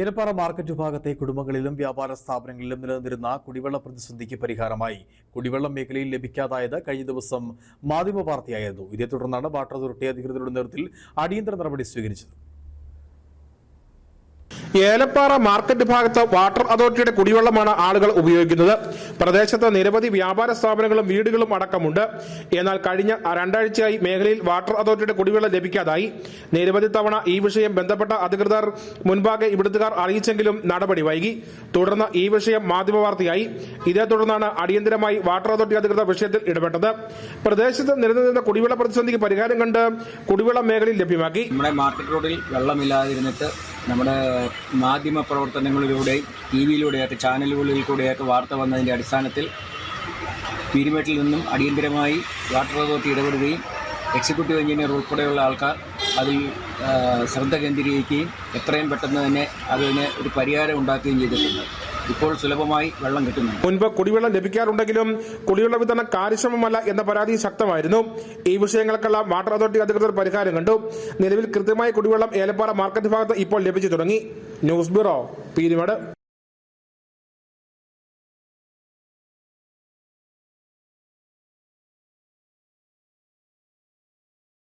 Elappara market വിഭാഗത്തെ കുടുംബങ്ങളിലും വ്യാപാര സ്ഥാപനങ്ങളിലും നിലനിന്നിരുന്ന കുടിവെള്ള പ്രതിസന്ധിക്ക് പരിഹാരമായി. കുടിവെള്ളം മേഖലയിൽ ലഭിക്കാതായത് കഴിഞ്ഞ ദിവസം മാധ്യമ വാർത്തയായിരുന്നു. ഇതേ തുടർന്നാണ് വാട്ടർ അതോറിറ്റി അധികൃതരുടെ നേതൃത്വത്തിൽ അടിയന്തര നടപടി സ്വീകരിച്ചത്. ഏലപ്പാറ മാർക്കറ്റ് ഭാഗത്ത് വാട്ടർ അതോറിറ്റിയുടെ കുടിവെള്ളമാണ് ആളുകൾ ഉപയോഗിക്കുന്നത്. പ്രദേശത്ത് നിരവധി വ്യാപാര സ്ഥാപനങ്ങളും വീടുകളും അടക്കമുണ്ട്. എന്നാൽ കഴിഞ്ഞ രണ്ടാഴ്ചയായി മേഖലയിൽ വാട്ടർ അതോറിറ്റിയുടെ കുടിവെള്ളം ലഭിക്കാതായി. നിരവധി തവണ ഈ വിഷയം ബന്ധപ്പെട്ട അധികൃതർ മുൻപാകെ ഇവിടുത്തുകാർ അറിയിച്ചെങ്കിലും നടപടി വൈകി. തുടർന്ന് ഈ വിഷയം മാധ്യമ വാർത്തയായി. ഇതേ തുടർന്നാണ് അടിയന്തരമായി വാട്ടർ അതോറിറ്റി അധികൃതർ വിഷയത്തിൽ ഇടപെട്ടത്. പ്രദേശത്ത് നിലനിന്നിരുന്ന കുടിവെള്ള പ്രതിസന്ധിക്ക് പരിഹാരം കണ്ട് കുടിവെള്ളം മേഖലയിൽ ലഭ്യമാക്കി. നമ്മുടെ മാർക്കറ്റ് റോഡിൽ വെള്ളമില്ലാതിരുന്നിട്ട് നമ്മുടെ മാധ്യമ പ്രവർത്തനങ്ങളിലൂടെയും ടി വിയിലൂടെയൊക്കെ ചാനലുകളിൽ കൂടെയൊക്കെ വാർത്ത വന്നതിന്റെ അടിസ്ഥാനത്തിൽ പീരുമേട്ടിൽ നിന്നും അടിയന്തിരമായി വാട്ടർ അതോറിറ്റി ഇടപെടുകയും എക്സിക്യൂട്ടീവ് എഞ്ചിനീയർ ഉൾപ്പെടെയുള്ള ആൾക്കാർ അതിൽ ശ്രദ്ധ കേന്ദ്രീകരിക്കുകയും എത്രയും പെട്ടെന്ന് തന്നെ അതിന് ഒരു പരിഹാരം ഉണ്ടാക്കുകയും ചെയ്തിട്ടുണ്ട്. ഇപ്പോൾ സുലഭമായി വെള്ളം കിട്ടുന്നുണ്ട്. മുൻപ് കുടിവെള്ളം ലഭിക്കാറുണ്ടെങ്കിലും കുടിവെള്ള വിതരണം കാര്യക്ഷമമല്ല എന്ന പരാതി ശക്തമായിരുന്നു. ഈ വിഷയങ്ങൾക്കെല്ലാം വാട്ടർ അതോറിറ്റി അധികൃതർ പരിഹാരം കണ്ടു. നിലവിൽ കൃത്യമായ കുടിവെള്ളം ഏലപ്പാറ മാർക്കറ്റ് ഭാഗത്ത് ഇപ്പോൾ ലഭിച്ചു തുടങ്ങി. News bureau Peermade.